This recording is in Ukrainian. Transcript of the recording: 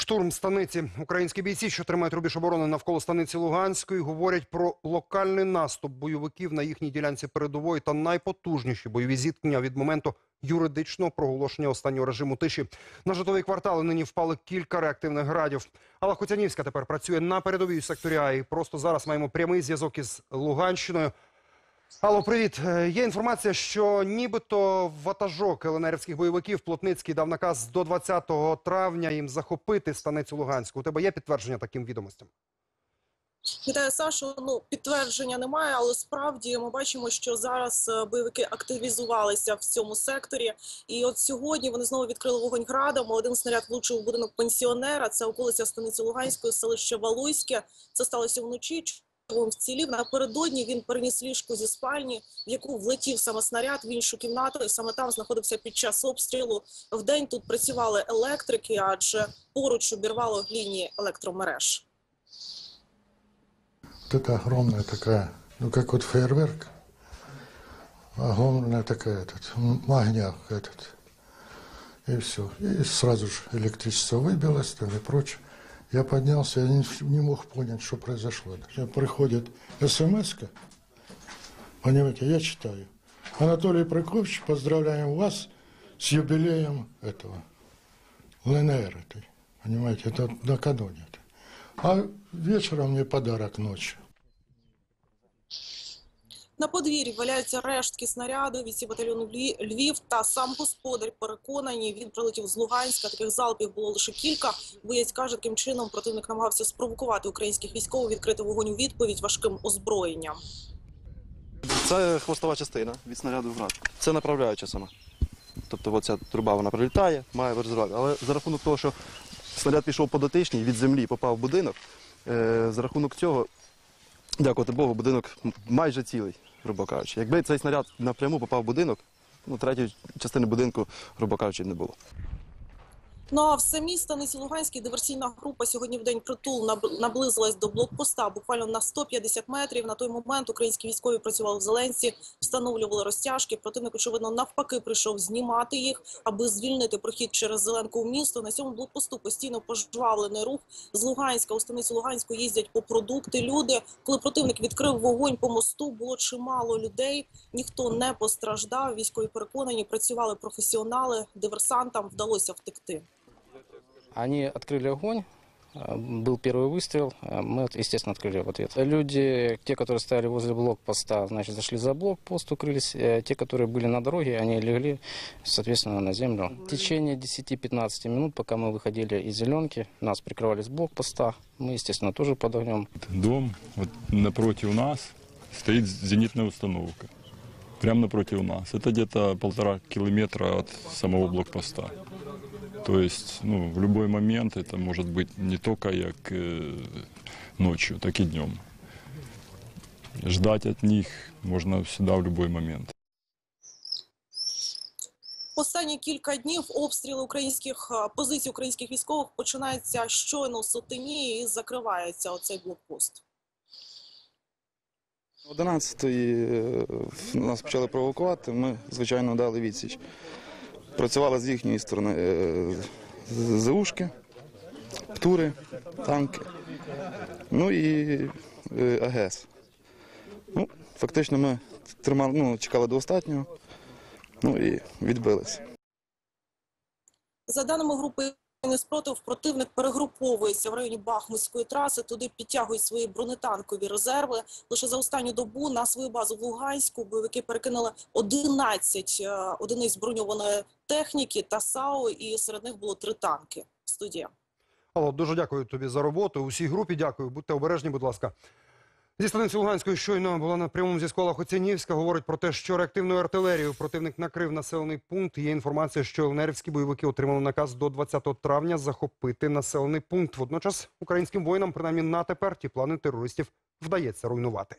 Штурм станиці. Українські бійці, що тримають рубіж оборони навколо станиці Луганської, говорять про локальний наступ бойовиків на їхній ділянці передової та найпотужніші бойові зіткнення від моменту юридичного проголошення останнього режиму тиші. На житлові квартали нині впали кілька реактивних градів. Алла Хотянівська тепер працює на передовій секторі А. І просто зараз маємо прямий зв'язок із Луганщиною. Алло, привіт. Е, Є інформація, що нібито ватажок ЛНРівських бойовиків Плотницький дав наказ до 20 травня їм захопити станицю Луганську. У тебе є підтвердження таким відомостям? Вітаю, Сашу. Ну підтвердження немає, але справді ми бачимо, що зараз е, бойовики активізувалися в цьому секторі. І от сьогодні вони знову відкрили вогонь градом. Один снаряд влучив у будинок пенсіонера. Це околиця станиці Луганської, селище Валуйське. Це сталося вночі Він вцілів напередодні. Він переніс ліжку зі спальні, в яку влетів саме снаряд в іншу кімнату. І саме там знаходився під час обстрілу. Вдень тут працювали електрики, адже поруч обірвало лінії електромереж. Вот это огромная такая, ну как вот фейерверк, огромная такая этот, м- огня этот. И все. И сразу же электричество выбилось там и прочее. Я поднялся, я не, не мог понять, что произошло. Сейчас приходит смс -ка. понимаете, я читаю. Анатолий Прокофьевич, поздравляем вас с юбилеем этого, ЛНР этой. Понимаете, это накануне. А вечером мне подарок ночью. На подвір'ї валяються рештки снаряду від батальйону Льві- Львів та сам господар переконані, він прилетів з Луганська. Таких залпів було лише кілька. Боєць каже, таким чином противник намагався спровокувати українських військових відкрити вогонь у відповідь важким озброєнням. Це хвостова частина від снаряду град. Це направляюча сама. Тобто оця труба вона прилітає, має розривати. Але за рахунок того, що снаряд пішов по дотичній, від землі попав в будинок, е, за рахунок цього, дякувати Богу, будинок майже цілий, грубо кажучи. Якби цей снаряд напряму попав в будинок, ну, третьої частини будинку, грубо кажучи, не було. Ну а в самій станиці Луганській диверсійна група сьогодні в день притул наб- наблизилась до блокпоста буквально на 150 метрів. На той момент українські військові працювали в Зеленці, встановлювали розтяжки. Противник, очевидно, навпаки прийшов знімати їх, аби звільнити прохід через Зеленку в місто. На цьому блокпосту постійно пожвавлений рух з Луганська у станицю Луганську їздять по продукти. Люди, коли противник відкрив вогонь по мосту, було чимало людей. Ніхто не постраждав. Військові переконані, працювали професіонали. Диверсантам вдалося втекти. Они открыли огонь, э, был первый выстрел, э, мы, естественно, открыли в ответ. Люди, те, которые стояли возле блокпоста, значит, зашли за блокпост, укрылись. Э, Те, которые были на дороге, они легли, соответственно, на землю. В течение 10-15 минут, пока мы выходили из зеленки, нас прикрывали с блокпоста. Мы, естественно, тоже под огнем. Дом вот напротив нас стоит зенитная установка. Прямо напротив нас. Это где-то полтора километра от самого блокпоста. То есть, ну, в любой момент это может быть не только как э, ночью, так и днем. Ждать от них можно всегда в любой момент. Останні кілька днів обстріли українських е, позицій українських військових починаються щойно сотині і закривається оцей блокпост. 11-ї е, нас почали провокувати, ми, звичайно, дали відсіч. Працювали з їхньої сторони е, ЗУшки, птури, танки, ну і е, АГС. Ну, фактично ми тримали, ну, чекали до останнього, ну і відбилися. За даними групи спротив, противник перегруповується в районі Бахмутської траси. Туди підтягують свої бронетанкові резерви. Лише за останню добу на свою базу в Луганську бойовики перекинули 11 е, одиниць броньованої техніки та САУ, і серед них було три танки. Студія. Алло, дуже дякую тобі за роботу. Усій групі дякую. Будьте обережні, будь ласка. Зі станиці Луганської щойно була на прямому зв'язку Лахоцянівська. Говорить про те, що реактивною артилерією противник накрив населений пункт. Є інформація, що ЛНРівські бойовики отримали наказ до 20 травня захопити населений пункт. Водночас українським воїнам, принаймні на тепер, ті плани терористів вдається руйнувати.